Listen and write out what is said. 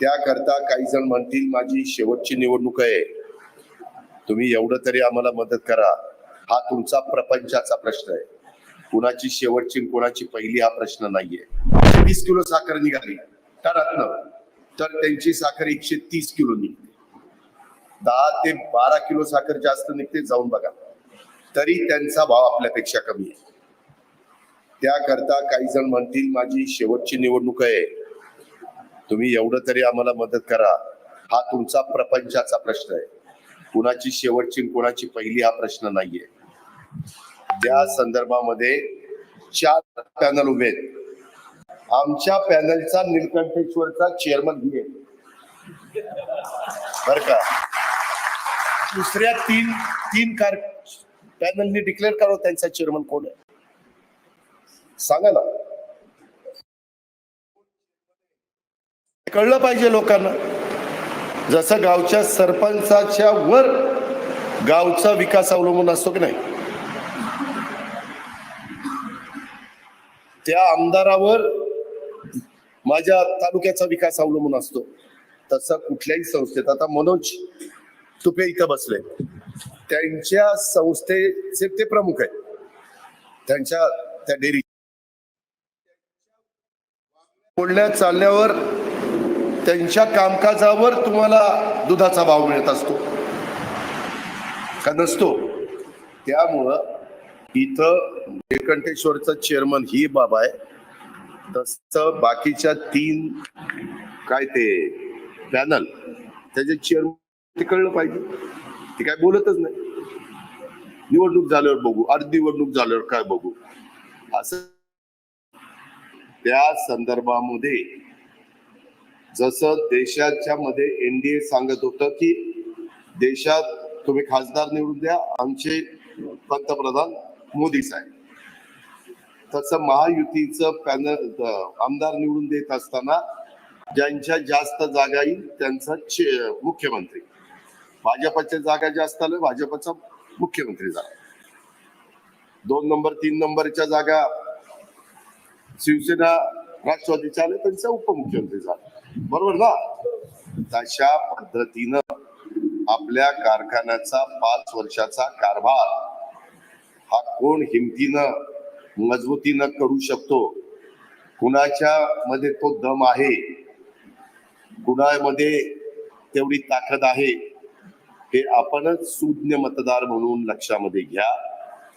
त्याकरता काही जण म्हणतील माझी शेवटची निवडणूक आहे. तुम्ही एवढं तरी आम्हाला मदत करा. हा तुमचा प्रपंचाचा प्रश्न आहे. कुणाची शेवटची कुणाची पहिली हा प्रश्न नाहीये. वीस किलो साखर निघाली. टनातनं तर त्यांची साखर एकशे तीस किलो निघते. दहा ते बारा किलो साखर जास्त निघते जाऊन बघा. तरी त्यांचा भाव आपल्यापेक्षा कमी आहे. त्याकरता काही जण म्हणतील माझी शेवटची निवडणूक आहे. तुम्ही एवढं तरी आम्हाला मदत करा. हा तुमचा प्रपंचाचा प्रश्न आहे. कुणाची शेवटची कुणाची पहिली हा प्रश्न नाहीये. त्या संदर्भामध्ये चार पॅनल उभे आहेत. आमच्या पॅनलचा निलकंठेश्वरचा चेअरमन घे बर का? दुसऱ्या तीन तीन कार पॅनलनी डिक्लेअर करावं त्यांचा चेअरमन कोण आहे. सांगा ना. कळलं पाहिजे लोकांना. जसं गावच्या सरपंचाच्या वर गावचा विकास अवलंबून असतो की नाही? त्या आमदारावर माझ्या तालुक्याचा विकास अवलंबून असतो. तसं कुठल्याही संस्थेत. आता मनोज तुपे इथं बसले. त्यांच्या संस्थेचे ते प्रमुख आहेत. त्यांच्या त्या डेअरी बोलण्या चालण्यावर त्यांच्या कामकाजावर तुम्हाला दुधाचा भाव मिळत असतो. का नसतो? त्यामुळं इथं निळकंठेश्वरचा चेअरमन ही बाब आहे. तसं बाकीच्या तीन काय ते पॅनल त्याचे चेअरमन ते कळलं पाहिजे. ते काय बोलतच नाही. निवडणूक झाल्यावर बघू अर्ध निवडणूक झाल्यावर काय बघू. असं त्या संदर्भामध्ये जसं देशाच्या मध्ये एनडीए सांगत होतं की देशात तुम्ही खासदार निवडून द्या आमचे पंतप्रधान मोदी साहेब. तसं महायुतीचं पॅनल आमदार निवडून देत असताना ज्यांच्या जास्त जागा येईल त्यांचा मुख्यमंत्री. भाजपच्या जागा जास्त आल्या भाजपचा मुख्यमंत्री झाला. दोन नंबर तीन नंबरच्या जागा शिवसेना राष्ट्रवादीच्या आल्या त्यांचा उपमुख्यमंत्री झाला. बरोबर ना? तशा पद्धतीनं आपल्या कारखान्याचा पाच वर्षाचा कारभार हा कोण हिमतीनं मजबूतीनं करू शकतो? कुणाच्या मध्ये तो दम आहे? कुणामध्ये तेवढी ताकद आहे? हे आपणच सुज्ञ मतदार म्हणून लक्षामध्ये घ्या.